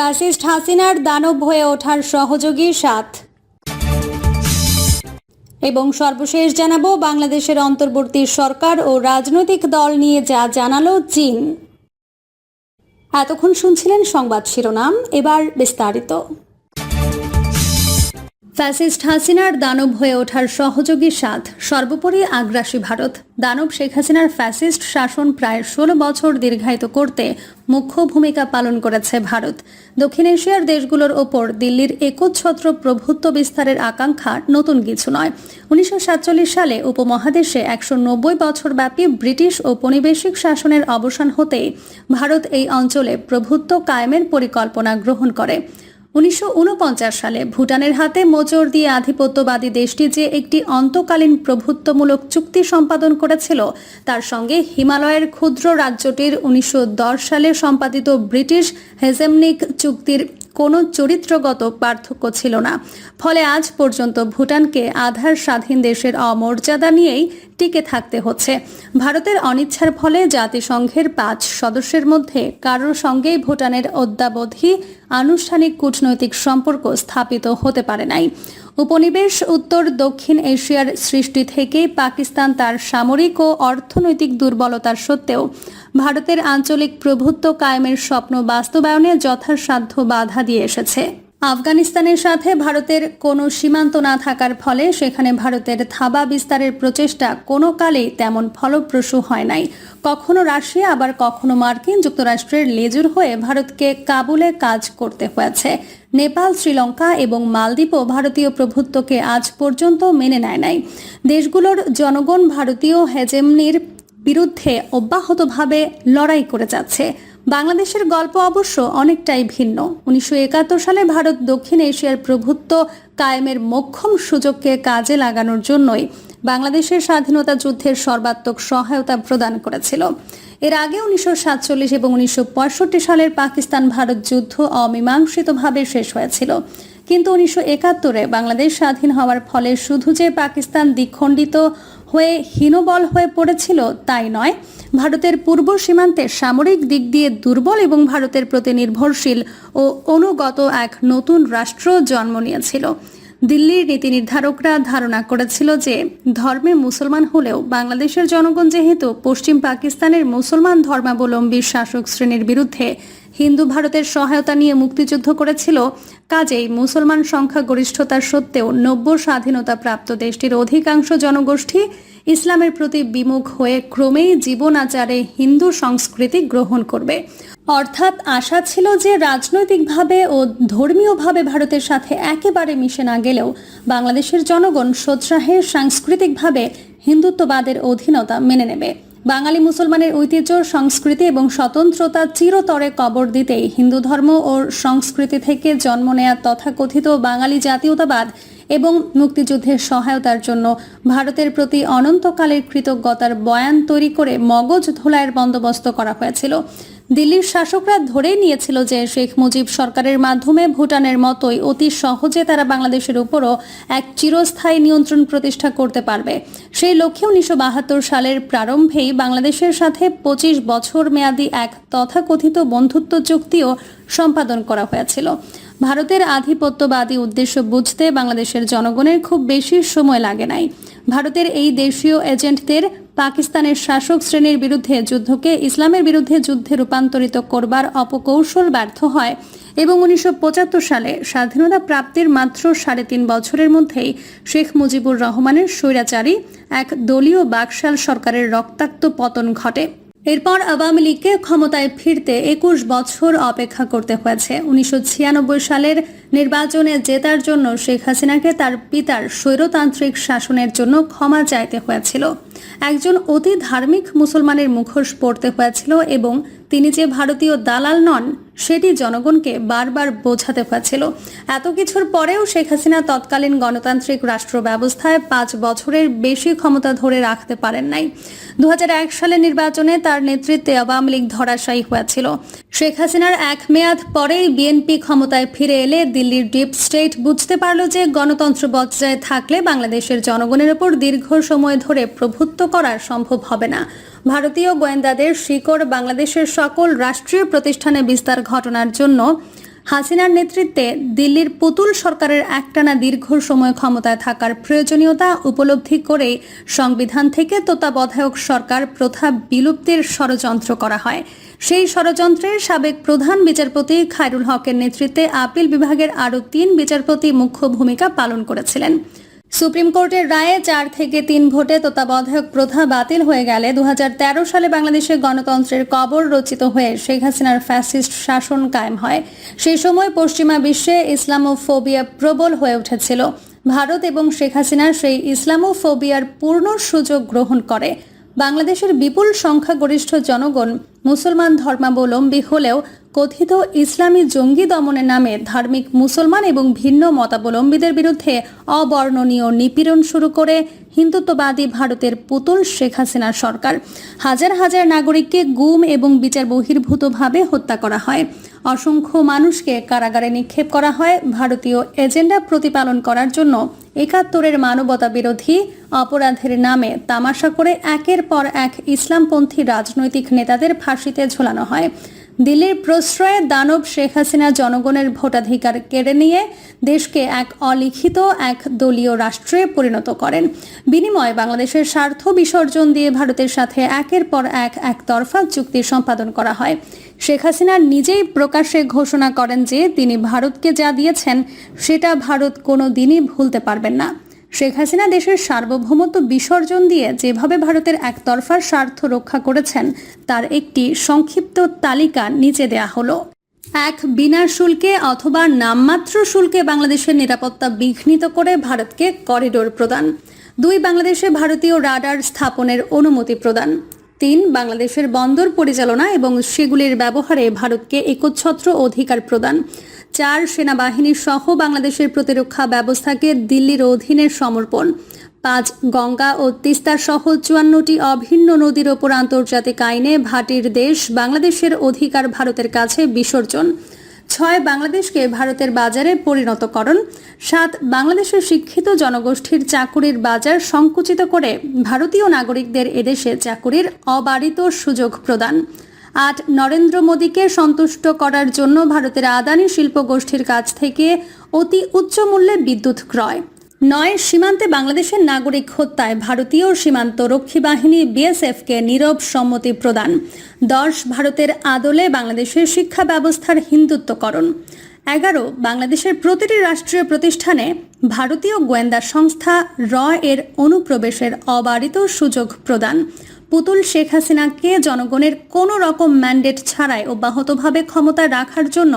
Fascist হাসিনার দানব হয়ে ওঠার সহযোগী সাত। এবং সর্বশেষ জানাব, বাংলাদেশের অন্তর্বর্তী সরকার ও রাজনৈতিক দল নিয়ে যা জানালো চীন। এতক্ষণ শুনছিলেন সংবাদ শিরোনাম, এবার বিস্তারিত। ফ্যাসিস্ট হাসিনার দানব হয়ে ওঠার সহযোগী সাত। সর্বোপরি আগ্রাসী ভারত। দানব শেখ হাসিনার ফ্যাসিস্ট শাসন প্রায় ষোলো বছর দীর্ঘায়িত করতে মুখ্য ভূমিকা পালন করেছে ভারত। দক্ষিণ এশিয়ার দেশগুলোর ওপর দিল্লির একচ্ছত্র প্রভুত্ব বিস্তারের আকাঙ্ক্ষা নতুন কিছু নয়। উনিশশো সালে উপমহাদেশে একশো নব্বই বছর ব্যাপী ব্রিটিশ ঔপনিবেশিক শাসনের অবসান হতেই ভারত এই অঞ্চলে প্রভুত্ব কায়েমের পরিকল্পনা গ্রহণ করে। উনিশশো ঊনপঞ্চাশ সালে ভুটানের হাতে মোচর দিয়ে আধিপত্যবাদী দেশটি যে একটি অন্তকালীন প্রভুত্বমূলক চুক্তি সম্পাদন করেছিল, তার সঙ্গে হিমালয়ের ক্ষুদ্র রাজ্যটির উনিশশো দশ সালে সম্পাদিত ব্রিটিশ হেজেমনিক চুক্তির কোনো চরিত্রগত পার্থক্য ছিল না। ফলে আজ পর্যন্ত ভুটানকে আধার স্বাধীন দেশের অমর্যাদা নিয়েই টিকে থাকতে হচ্ছে। ভারতের অনিচ্ছার ফলে জাতিসংঘের পাঁচ সদস্যের মধ্যে কারোর সঙ্গেই ভুটানের অদ্যাবধি আনুষ্ঠানিক কূটনৈতিক সম্পর্ক স্থাপিত হতে পারে নাই। উপনিবেশ উত্তর দক্ষিণ এশিয়ার সৃষ্টি থেকে পাকিস্তান তার সামরিক ও অর্থনৈতিক দুর্বলতার সত্ত্বেও ভারতের আঞ্চলিক প্রভুত্ব কায়েমের স্বপ্ন বাস্তবায়নে যথাসাধ্য বাধা দিয়ে এসেছে। আফগানিস্তানের সাথে ভারতের কোনো সীমান্ত না থাকার ফলে সেখানে ভারতের থাবা বিস্তারের প্রচেষ্টা কোনো কালেই তেমন ফলপ্রসূ হয় নাই। কখনো রাশিয়া, আবার কখনো মার্কিন যুক্তরাষ্ট্রের লেজুর হয়ে ভারতকে কাবুলে কাজ করতে হয়েছে। নেপাল, শ্রীলঙ্কা এবং মালদ্বীপও ভারতীয় প্রভুত্বকে আজ পর্যন্ত মেনে নেয় নাই। দেশগুলোর জনগণ ভারতীয় হেজেমনির বিরুদ্ধে অব্যাহতভাবে লড়াই করে যাচ্ছে। বাংলাদেশের গল্প অবশ্য অনেকটাই ভিন্ন। উনিশশো একাত্তর সালে ভারত দক্ষিণ এশিয়ার প্রভুত্ব কায়েমের মোক্ষম সুযোগকে কাজে লাগানোর জন্যই বাংলাদেশের স্বাধীনতা যুদ্ধের সর্বাত্মক সহায়তা প্রদান করেছিল। এর আগে উনিশশো সাতচল্লিশ এবং উনিশশো পঁয়ষট্টি সালের পাকিস্তান ভারত যুদ্ধ অমীমাংসিতভাবে শেষ হয়েছিল। কিন্তু উনিশশো একাত্তরে বাংলাদেশ স্বাধীন হওয়ার ফলে শুধু যে পাকিস্তান দ্বিখণ্ডিত হয়ে হীনবল হয়ে পড়েছিল, তাই নয়। ভারতের পূর্ব সীমান্তে সামরিক দিক দিয়ে দুর্বল এবং ভারতের প্রতি নির্ভরশীল ও অনুগত এক নতুন রাষ্ট্র জন্ম নিয়েছিল। দিল্লির নীতি নির্ধারকরা ধারণা করেছিল যে, ধর্মে মুসলমান হলেও বাংলাদেশের জনগণ যেহেতু পশ্চিম পাকিস্তানের মুসলমান ধর্মাবলম্বী শাসক শ্রেণির বিরুদ্ধে হিন্দু ভারতের সহায়তা নিয়ে মুক্তিযুদ্ধ করেছিল কাজেই মুসলমান সংখ্যাগরিষ্ঠতার সত্ত্বেও নব্য স্বাধীনতা প্রাপ্ত দেশটির অধিকাংশ জনগোষ্ঠী ইসলামের প্রতি বিমুখ হয়ে ক্রমেই জীবন আচারে হিন্দু সংস্কৃতি গ্রহণ করবে। অর্থাৎ আশা ছিল যে রাজনৈতিকভাবে ও ধর্মীয়ভাবে ভারতের সাথে একেবারে মিশে না গেলেও বাংলাদেশের জনগণ সোৎসাহে সাংস্কৃতিকভাবে হিন্দুত্ববাদের অধীনতা মেনে নেবে। বাঙালি মুসলমানের ঐতিহ্য, সংস্কৃতি এবং স্বতন্ত্রতা চিরতরে কবর দিতেই হিন্দু ধর্ম ও সংস্কৃতি থেকে জন্ম নেয়া তথাকথিত বাঙালি জাতীয়তাবাদ এবং মুক্তিযুদ্ধের সহায়তার জন্য ভারতের প্রতি অনন্তকালের কৃতজ্ঞতার বয়ান তৈরি করে মগজ ধোলাইয়ের বন্দোবস্ত করা হয়েছিল। দিল্লির শাসকরা ধরেই নিয়েছিল যে শেখ মুজিব সরকারের মাধ্যমে ভুটানের মতোই অতি সহজে তারা বাংলাদেশের উপরও এক চিরস্থায়ী নিয়ন্ত্রণ প্রতিষ্ঠা করতে পারবে। সেই লক্ষ্যে উনিশশো বাহাত্তর সালের প্রারম্ভেই বাংলাদেশের সাথে পঁচিশ বছর মেয়াদী এক তথাকথিত বন্ধুত্ব চুক্তিও সম্পাদন করা হয়েছিল। ভারতের আধিপত্যবাদী উদ্দেশ্য বুঝতে বাংলাদেশের জনগণের খুব বেশি সময় লাগে নাই। ভারতের এই দেশীয় এজেন্টদের পাকিস্তানের শাসক শ্রেণির বিরুদ্ধে যুদ্ধকে ইসলামের বিরুদ্ধে যুদ্ধে রূপান্তরিত করবার অপকৌশল ব্যর্থ হয় এবং উনিশশো পঁচাত্তর সালে স্বাধীনতা প্রাপ্তির মাত্র সাড়ে তিন বছরের মধ্যেই শেখ মুজিবুর রহমানের স্বৈরাচারী এক দলীয় বাকশাল সরকারের রক্তাক্ত পতন ঘটে। এরপর আওয়ামী লীগকে ক্ষমতায় ফিরতে একুশ বছর অপেক্ষা করতে হয়েছে। উনিশশো ছিয়ানব্বই সালের নির্বাচনে জেতার জন্য শেখ হাসিনাকে তার পিতার স্বৈরতান্ত্রিক শাসনের জন্য ক্ষমা চাইতে হয়েছিল। একজন অতি ধার্মিক মুসলমানের মুখোশ পড়তে হয়েছিল এবং তিনি যে ভারতীয় দালাল নন, সেটি জনগণকে বারবার বোঝাতে পারছিল। এত কিছুর পরেও শেখ হাসিনা তৎকালীন গণতান্ত্রিক রাষ্ট্র ব্যবস্থায় পাঁচ বছরের বেশি ক্ষমতা ধরে রাখতে পারেন নাই। দু হাজার এক সালের নির্বাচনে তার নেতৃত্বে আওয়ামী লীগ ধরাশায়ী হয়েছিল শেখ হাসিনার এক মেয়াদ পরেই বিএনপি ক্ষমতায় ফিরে এলে দিল্লির ডিপ স্টেট বুঝতে পারল যে গণতন্ত্র বজায় থাকলে বাংলাদেশের জনগণের উপর দীর্ঘ সময় ধরে প্রভুত্ব করা সম্ভব হবে না। ভারতীয় গোয়েন্দাদের শিকড় বাংলাদেশের সকল রাষ্ট্রীয় প্রতিষ্ঠানে বিস্তার ঘটনার জন্য হাসিনার নেতৃত্বে দিল্লির পুতুল সরকারের একটানা দীর্ঘ সময় ক্ষমতায় থাকার প্রয়োজনীয়তা উপলব্ধি করে সংবিধান থেকে তত্ত্বাবধায়ক সরকার প্রথা বিলুপ্তির ষড়যন্ত্র করা হয়। সেই ষড়যন্ত্রের সাবেক প্রধান বিচারপতি খায়রুল হকের নেতৃত্বে আপিল বিভাগের আরও তিন বিচারপতি মুখ্য ভূমিকা পালন করেছিলেন। সুপ্রিম কোর্টের রায়ে চার থেকে তিন ভোটে তত্ত্বাবধায়ক প্রথা বাতিল হয়ে গেলে দু হাজার তেরো সালে বাংলাদেশের গণতন্ত্রের কবর রচিত হয়ে শেখ হাসিনার ফ্যাসিস্ট শাসন কায়েম হয়। সেই সময় পশ্চিমা বিশ্বে ইসলামোফোবিয়া প্রবল হয়ে উঠেছিল। ভারত এবং শেখ হাসিনা সেই ইসলামোফোবিয়ার পূর্ণ সুযোগ গ্রহণ করে। বাংলাদেশের বিপুল সংখ্যাগরিষ্ঠ জনগণ মুসলমান ধর্মাবলম্বী হলেও কথিত ইসলামী জঙ্গি দমনের নামে ধার্মিক মুসলমান এবং ভিন্ন মতাবলম্বীদের বিরুদ্ধে অবর্ণনীয় নিপীড়ন শুরু করে হিন্দুত্ববাদী ভারতের পুতুল শেখ হাসিনা সরকার। হাজার হাজার নাগরিককে গুম এবং বিচার বহির্ভূতভাবে হত্যা করা হয়। অসংখ্য মানুষকে কারাগারে নিক্ষেপ করা হয়। ভারতীয় এজেন্ডা প্রতিপালন করার জন্য একাত্তরের মানবতা বিরোধী অপরাধের নামে তামাশা করে একের পর এক ইসলামপন্থী রাজনৈতিক নেতাদের ফাঁসিতে ঝোলানো হয়। দিল্লির প্রশ্রয়ে দানব শেখ হাসিনা জনগণের ভোটাধিকার কেড়ে নিয়ে দেশকে এক অলিখিত, এক দলীয় রাষ্ট্রে পরিণত করেন। বিনিময়ে বাংলাদেশের স্বার্থ বিসর্জন দিয়ে ভারতের সাথে একের পর এক একতরফা চুক্তি সম্পাদন করা হয়। শেখ হাসিনা নিজেই প্রকাশ্যে ঘোষণা করেন যে তিনি ভারতকে যা দিয়েছেন, সেটা ভারত কোনো দিনই ভুলতে পারবেন না। শেখ হাসিনা দেশের সার্বভৌমত্ব বিসর্জন দিয়ে যেভাবে ভারতের একতরফা স্বার্থ রক্ষা করেছেন, তার একটি সংক্ষিপ্ত তালিকা নিচে দেয়া হলো। এক বিনা শুল্কে অথবা নামমাত্র শুল্কে বাংলাদেশের নিরাপত্তা বিঘ্নিত করে ভারতকে করিডোর প্রদান। দুই, বাংলাদেশে ভারতীয় রাডার স্থাপনের অনুমতি প্রদান। তিন, বাংলাদেশের বন্দর পরিচালনা এবং সেগুলির ব্যবহারে ভারতকে একচ্ছত্র অধিকার প্রদান। চার সেনাবাহিনী সহ বাংলাদেশের প্রতিরক্ষা ব্যবস্থাকে দিল্লির অধীনে সমর্পণ। পাঁচ, গঙ্গা ও তিস্তা সহ চুয়ান্নটি অভিন্ন নদীর ওপর আন্তর্জাতিক আইনে ভাটির দেশ বাংলাদেশের অধিকার ভারতের কাছে বিসর্জন। ছয়, বাংলাদেশকে ভারতের বাজারে পরিণতকরণ। সাত, বাংলাদেশের শিক্ষিত জনগোষ্ঠীর চাকুরির বাজার সংকুচিত করে ভারতীয় নাগরিকদের এদেশে চাকুরির অবারিত সুযোগ প্রদান। আট নরেন্দ্র মোদীকে সন্তুষ্ট করার জন্য ভারতের আদানি শিল্প গোষ্ঠীর কাছ থেকে অতি উচ্চ মূল্যে বিদ্যুৎ ক্রয়। নয়, সীমান্তে বাংলাদেশের নাগরিক হত্যায় ভারতীয় সীমান্ত রক্ষী বাহিনী বিএসএফকে নীরব সম্মতি প্রদান। দশ, ভারতের আদলে বাংলাদেশের শিক্ষা ব্যবস্থার হিন্দুত্বকরণ। এগারো, বাংলাদেশের প্রতিটি রাষ্ট্রীয় প্রতিষ্ঠানে ভারতীয় গোয়েন্দা সংস্থা র এর অনুপ্রবেশের অবারিত সুযোগ প্রদান। পুতুল শেখ হাসিনাকে জনগণের কোনো রকম ম্যান্ডেট ছাড়াই অব্যাহতভাবে ক্ষমতা রাখার জন্য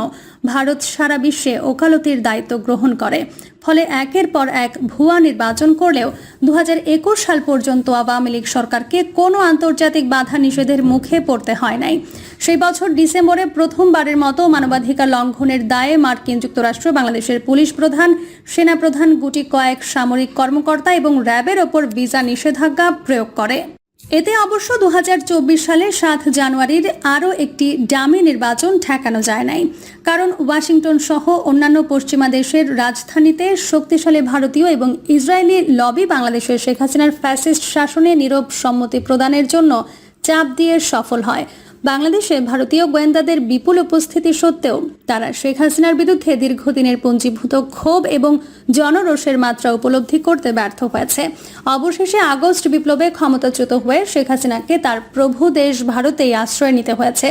ভারত সারা বিশ্বে ওকালতির দায়িত্ব গ্রহণ করে। ফলে একের পর এক ভুয়া নির্বাচন করলেও দু হাজার একুশ সাল পর্যন্ত আওয়ামী লীগ সরকারকে কোনো আন্তর্জাতিক বাধা নিষেধের মুখে পড়তে হয় নাই। সেই বছর ডিসেম্বরে প্রথমবারের মতো মানবাধিকার লঙ্ঘনের দায়ে মার্কিন যুক্তরাষ্ট্র, বাংলাদেশের পুলিশ প্রধান, সেনাপ্রধান গুটি কয়েক সামরিক কর্মকর্তা এবং র্যাবের ওপর ভিসা নিষেধাজ্ঞা প্রয়োগ করে। এতে অবশ্য দু হাজার চব্বিশ সালে সাত জানুয়ারির আরও একটি ডামি নির্বাচন ঠেকানো যায় নাই। কারণ ওয়াশিংটন সহ অন্যান্য পশ্চিমা দেশের রাজধানীতে শক্তিশালী ভারতীয় এবং ইসরায়েলি লবি বাংলাদেশের শেখ হাসিনার ফ্যাসিস্ট শাসনে নীরব সম্মতি প্রদানের জন্য চাপ দিয়ে সফল হয়। বাংলাদেশে ভারতীয় গোয়েন্দাদের বিপুল উপস্থিতি সত্ত্বেও তারা শেখ হাসিনার বিরুদ্ধে দীর্ঘদিনের পুঞ্জীভূত ক্ষোভ এবং জনরোষের মাত্রা উপলব্ধি করতে ব্যর্থ হয়েছে। অবশেষে আগস্ট বিপ্লবে ক্ষমতাচ্যুত হয়ে শেখ হাসিনাকে তার প্রভু দেশ ভারতেই আশ্রয় নিতে হয়েছে।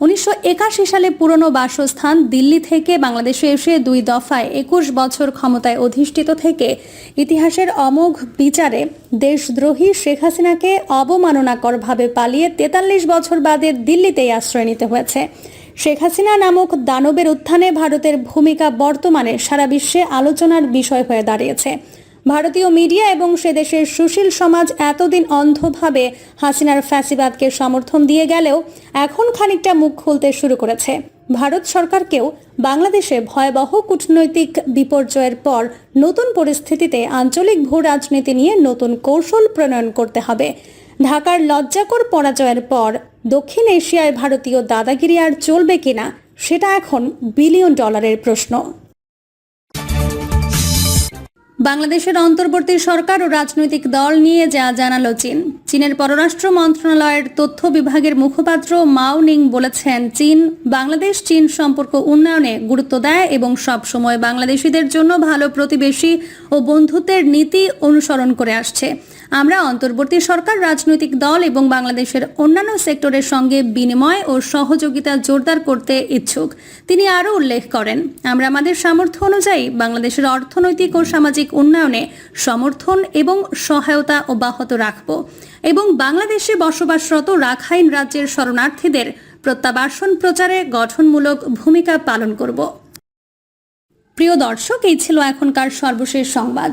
উনিশশো একাশি সালে পুরনো বাসস্থান দিল্লি থেকে বাংলাদেশে এসে দুই দফায় একুশ বছর ক্ষমতায় অধিষ্ঠিত থেকে ইতিহাসের অমোঘ বিচারে দেশদ্রোহী শেখ হাসিনাকে অবমাননাকরভাবে পালিয়ে তেতাল্লিশ বছর বাদে দিল্লিতেই আশ্রয় নিতে হয়েছে। শেখ হাসিনা নামক দানবের উত্থানে ভারতের ভূমিকা বর্তমানে সারা বিশ্বে আলোচনার বিষয় হয়ে দাঁড়িয়েছে। ভারতীয় মিডিয়া এবং সে দেশের সুশীল সমাজ এতদিন অন্ধভাবে হাসিনার ফ্যাসিবাদকে সমর্থন দিয়ে গেলেও এখন খানিকটা মুখ খুলতে শুরু করেছে। ভারত সরকারকেও বাংলাদেশে ভয়াবহ কূটনৈতিক বিপর্যয়ের পর নতুন পরিস্থিতিতে আঞ্চলিক ভূ রাজনীতি নিয়ে নতুন কৌশল প্রণয়ন করতে হবে। ঢাকার লজ্জাকর পরাজয়ের পর দক্ষিণ এশিয়ায় ভারতীয় দাদাগিরি আর চলবে কিনা, সেটা এখন বিলিয়ন ডলারের প্রশ্ন। বাংলাদেশের অন্তর্বর্তী সরকার ও রাজনৈতিক দল নিয়ে যা জানালো চীন। চীনের পররাষ্ট্র মন্ত্রণালয়ের তথ্য বিভাগের মুখপাত্র মাও নিং বলেছেন, চীন বাংলাদেশ চীন সম্পর্ক উন্নয়নে গুরুত্ব দেয় এবং সবসময় বাংলাদেশিদের জন্য ভালো প্রতিবেশী ও বন্ধুত্বের নীতি অনুসরণ করে আসছে। আমরা অন্তর্বর্তী সরকার, রাজনৈতিক দল এবং বাংলাদেশের অন্যান্য সেক্টরের সঙ্গে বিনিময় ও সহযোগিতা জোরদার করতে ইচ্ছুক। তিনি আরও উল্লেখ করেন, আমরা আমাদের সামর্থ্য অনুযায়ী বাংলাদেশের অর্থনৈতিক ও সামাজিক উন্নয়নে সমর্থন এবং সহায়তা অব্যাহত রাখব এবং বাংলাদেশে বসবাসরত রাখাইন রাজ্যের শরণার্থীদের প্রত্যাবাসন প্রচারে গঠনমূলক ভূমিকা পালন করব। প্রিয় দর্শক, এই ছিল এখনকার সর্বশেষ সংবাদ।